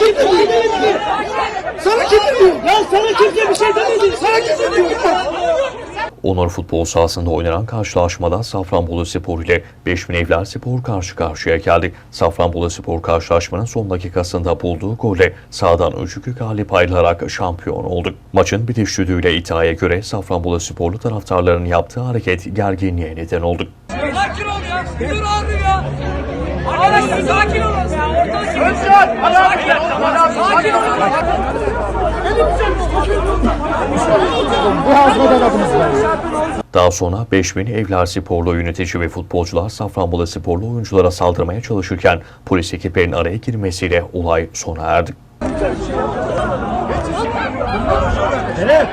şey demedi. Sana kim diyor? Ya sana kimse bir şey demedi. Sana kimse diyor? Onur futbol sahasında oynanan karşılaşmada Safranbolu Spor ile 5000 Evler Spor karşı karşıya geldi. Safranbolu Spor karşılaşmanın son dakikasında bulduğu golle sahadan 3-2 galip ayrılarak şampiyon oldu. Maçın bitiş düdüğüyle iddiaya göre Safranbolu Sporlu taraftarların yaptığı hareket gerginliğe neden oldu. Sakin ol ya. Dur abi ya. Arkadaşlar sakin olun kim? Sakin Daha sonra Beşmeni Evler Sporlu yönetici ve futbolcular Safranbolu Sporlu oyunculara saldırmaya çalışırken polis ekiplerinin araya girmesiyle olay sona erdi. Evet.